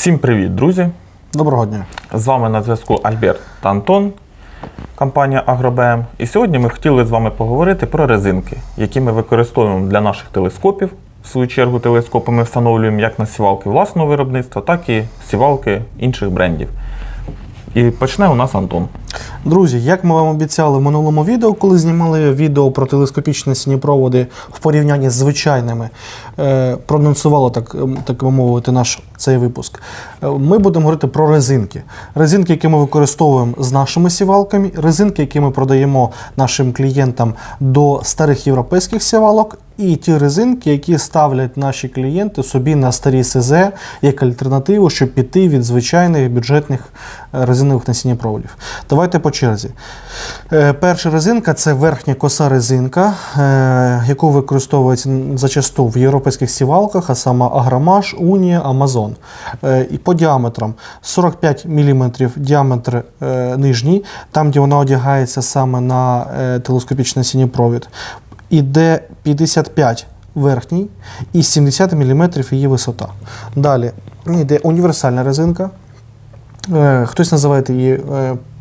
Всім привіт, друзі! Доброго дня. З вами на зв'язку Альберт та Антон, компанія AgroBM. І сьогодні ми хотіли з вами поговорити про резинки, які ми використовуємо для наших телескопів. В свою чергу, телескопи ми встановлюємо як на сівалки власного виробництва, так і сівалки інших брендів. І почне у нас Антон. Друзі, як ми вам обіцяли в минулому відео, коли знімали відео про телескопічні синіпроводи в порівнянні з звичайними, е, прононсувало так, ем, так би мовити, наш цей випуск. е, Ми будемо говорити про резинки. Резинки, які ми використовуємо з нашими сівалками, резинки, які ми продаємо нашим клієнтам до старих європейських сівалок, і ті резинки, які ставлять наші клієнти собі на старі СЗ як альтернативу, щоб піти від звичайних бюджетних е, резинових насіннєпроводів. Давайте по черзі. Е, Перша резинка це верхня коса резинка, е, яку використовується зачасту в європейських сівалках, а саме Агромаш, Унія, Амазон. І по діаметрам 45 мм діаметр нижній, там, де вона одягається саме на телескопічний синіпровід. Іде 55 верхній і 70 мм її висота. Далі йде універсальна резинка. Е, Хтось називає її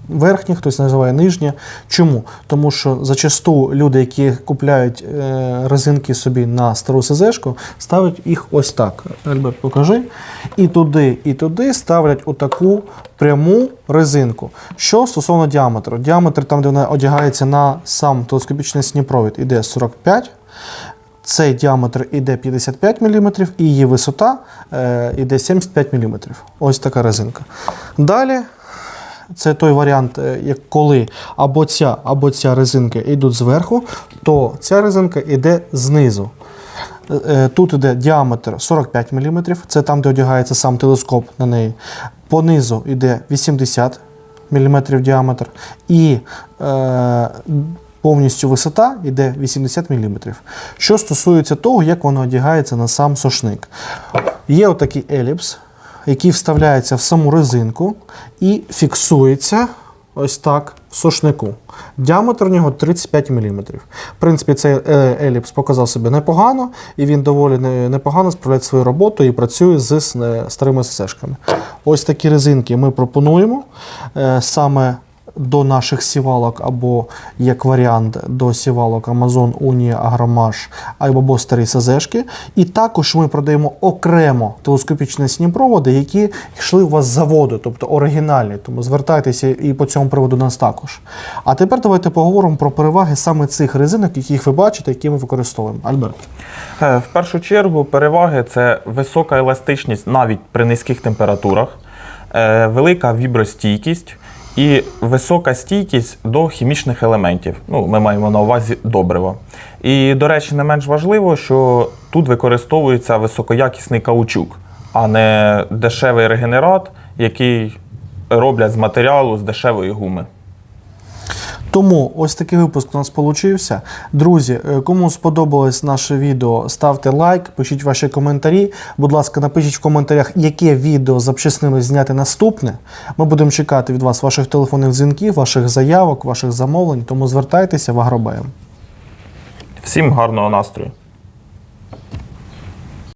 верхня, хтось називає нижня. Чому? Тому що зачасту люди, які купляють е, резинки собі на стару СЗшку, ставлять їх ось так. Альберт, покажи. І туди, і туди ставлять отаку пряму резинку. Що стосовно діаметру? Діаметр, там, де вона одягається на сам телескопічний сніпровід, іде 45. Цей діаметр іде 55 мм і її висота е, іде 75 мм. Ось така резинка. Далі це той варіант, е, як коли або ця, або ця резинка йдуть зверху, то ця резинка йде знизу. Е, е, Тут іде діаметр 45 мм, це там, де одягається сам телескоп на неї. Понизу йде 80 мм діаметр. І е, повністю висота йде 80 мм. Що стосується того, як воно одягається на сам сошник. Є отакий еліпс, який вставляється в саму резинку і фіксується ось так в сошнику. Діаметр у нього 35 мм. В принципі, цей е, еліпс показав себе непогано, і він доволі непогано справляє свою роботу і працює з е, старими ССшками. Ось такі резинки ми пропонуємо е, саме до наших сівалок або як варіант до сівалок Amazon, Унія, Агромаш або старі СЗшки. І також ми продаємо окремо телескопічні сніпроводи, які йшли у вас з заводу, тобто оригінальні. Тому звертайтеся і по цьому приводу нас також. А тепер давайте поговоримо про переваги саме цих резинок, яких ви бачите, які ми використовуємо. Альберт. Е, В першу чергу переваги це висока еластичність навіть при низьких температурах, е, велика вібростійкість і висока стійкість до хімічних елементів. Ну, ми маємо на увазі добриво. І, до речі, не менш важливо, що тут використовується високоякісний каучук, а не дешевий регенерат, який роблять з матеріалу з дешевої гуми. Тому ось такий випуск у нас получився. Друзі, е, кому сподобалось наше відео, ставте лайк, пишіть ваші коментарі. Будь ласка, напишіть в коментарях, яке відео запчаснили зняти наступне. Ми будемо чекати від вас ваших телефонних дзвінків, ваших заявок, ваших замовлень. Тому звертайтеся в агробаєм. Всім гарного настрою!